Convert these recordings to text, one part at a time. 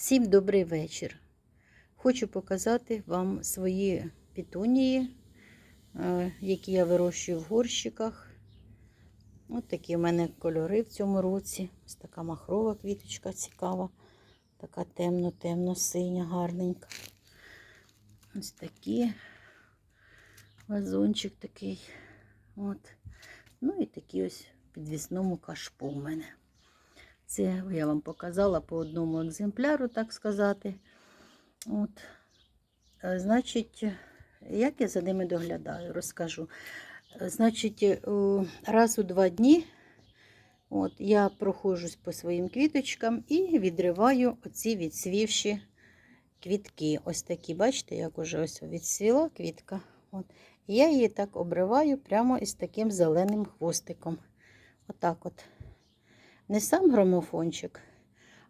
Всім добрий вечір. Хочу показати вам свої пітунії, е, які я вирощую в горщиках. Ось такі в мене кольори в цьому році. Ось така махрова квіточка цікава. Така темно-темно-синя, гарненька. Ось такі. Вазончик такий. От. Ну і такі ось підвісному кашпу в мене. Це я вам показала по одному екземпляру, так сказати. От. Е, Значить, як я за ними доглядаю, розкажу. Е, Значить, е, раз у два дні от, я проходжусь по своїм квіточкам і відриваю оці відсвівші квітки. Ось такі, бачите, як уже ось відсвіла квітка. От. Я її так обриваю прямо із таким зеленим хвостиком. Отак от. Не сам грамофончик,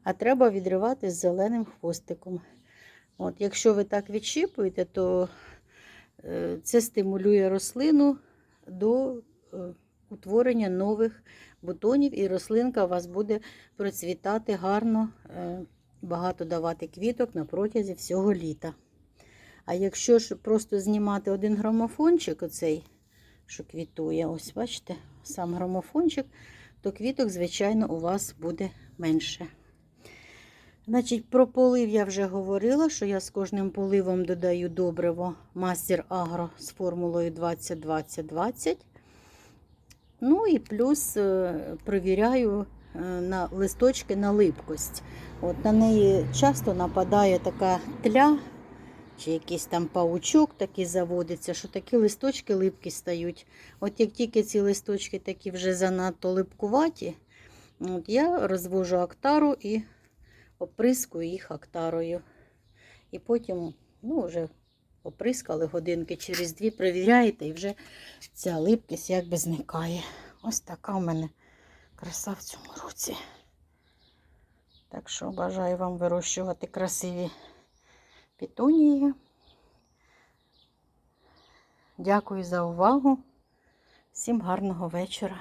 а треба відривати з зеленим хвостиком. От, Якщо ви так відщипуєте, то е, це стимулює рослину до е, утворення нових бутонів, і рослинка у вас буде процвітати гарно, е, багато давати квіток на протязі всього літа. А якщо ж просто знімати один грамофончик, оцей, що квітує, ось бачите, сам грамофончик, то квіток, звичайно, у вас буде менше. Значить, про полив я вже говорила, що я з кожним поливом додаю добриво Мастер Агро з формулою 20-20-20. Ну і плюс е, провіряю е, на листочки на липкость. От На неї часто нападає така тля, чи якийсь там паучок такий заводиться, що такі листочки липкі стають. От як тільки ці листочки такі вже занадто липкуваті, от я розвожу актару і оприскую їх актарою. І потім, ну, вже оприскали годинки через дві, перевіряєте, і вже ця липкість якби зникає. Ось така в мене краса в цьому році. Так що бажаю вам вирощувати красиві пітунії. Дякую за увагу. Всім гарного вечора.